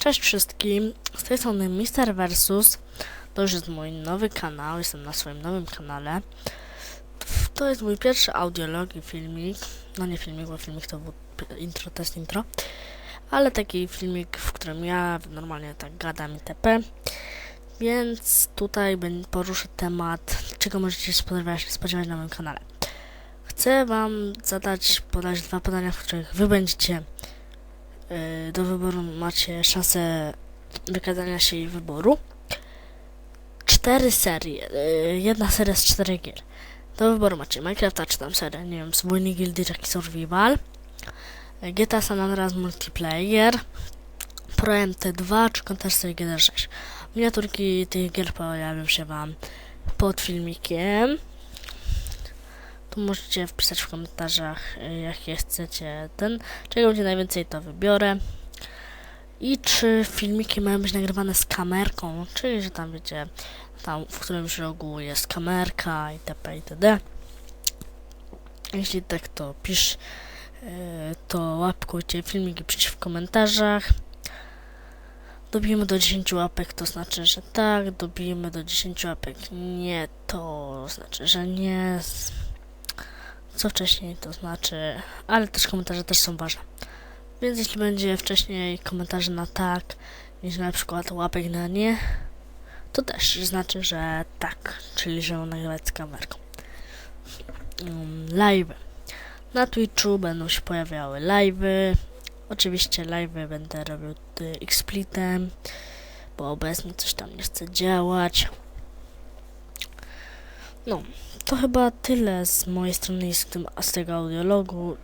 Cześć wszystkim, z tej strony Mister Versus. To już jest mój nowy kanał, jestem na swoim nowym kanale. To jest mój pierwszy audiolog i filmik. No nie filmik, bo filmik to był intro, test intro. Ale taki filmik, w którym ja normalnie tak gadam itp. Więc tutaj poruszę temat, czego możecie spodziewać, spodziewać na moim kanale. Chcę wam zadać, podać dwa pytania, w których wy będziecie do wyboru macie szansę wykazania się i wyboru. Cztery serie. y, Jedna seria z czterech gier. Do wyboru macie Minecrafta, czy tam serię, nie wiem, z Wojny Gildii, czy Survival, y, GTA San Andreas Multiplayer, Pro MT2, czy Counter Strike 1.6. Miniaturki tych gier pojawią się Wam pod filmikiem. Tu możecie wpisać w komentarzach, y, jakie chcecie ten. Czego będzie najwięcej, to wybiorę. I czy filmiki mają być nagrywane z kamerką, czyli że tam wiecie, tam w którymś rogu jest kamerka itp. itd. Jeśli tak, to pisz, yy, to łapkujcie filmiki piszcie w komentarzach. Dobijemy do 10 łapek, to znaczy, że tak. Dobijemy do 10 łapek, nie, to znaczy, że nie. Co wcześniej, to znaczy, ale też komentarze też są ważne. Więc jeśli będzie wcześniej komentarze na tak, niż na przykład łapek na nie, to też znaczy, że tak, czyli że nagrywać z kamerką. Um, live. Na Twitchu będą się pojawiały live'y. Oczywiście live'y będę robił y, Xsplitem, bo obecnie coś tam nie chce działać. No, to chyba tyle z mojej strony z, tym, z tego audiologu.